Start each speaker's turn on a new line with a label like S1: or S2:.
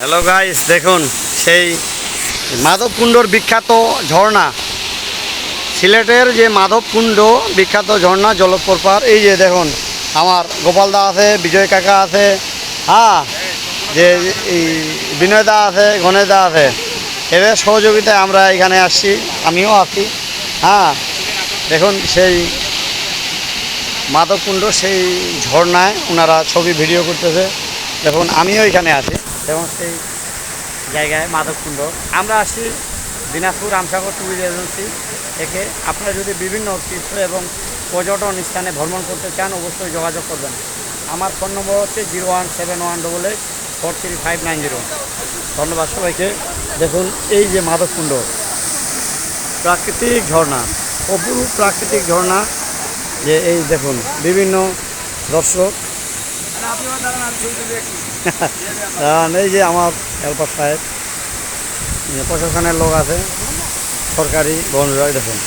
S1: Hello guys দেখুন, সেই মাধবকুণ্ডর বিখ্যাত ঝর্ণা, সিলেটের যে মাধবকুণ্ড বিখ্যাত ঝর্ণা, জলপ্রপাত, এই যে দেখুন, আমার গোপালদা আছে, বিজয় কাকা আছে হ্যাঁ যে এই বিনয়দা আছে গণেশদা আছে, এদের সহযোগিতায় আমরা এখানে আসছি, আমিও আছি হ্যাঁ দেখুন, সেই মাধবকুণ্ড, সেই ঝর্ণায় ওনারা ছবি ভিডিও করতেছে, দেখুন, আমিও এখানে আছি। এবং সেই জায়গায় মাধবকুণ্ড আমরা আসি দিনাজপুর রামসাগর ট্যুরিস্ট এজেন্সি থেকে। আপনারা যদি বিভিন্ন তীর্থ এবং পর্যটন স্থানে ভ্রমণ করতে চান, অবশ্যই যোগাযোগ করবেন। আমার ফোন নম্বর হচ্ছে zero one seven one double eight four three five nine zero. ধন্যবাদ সবাইকে। দেখুন, এই যে মাধবকুণ্ড প্রাকৃতিক ঝর্ণা, অপরূপ প্রাকৃতিক ঝর্ণা। যে এই দেখুন, বিভিন্ন দর্শক এই যে আমার হেল্পার সাহেব প্রশাসনের লোক আছে সরকারি বন বিভাগ দেখুন।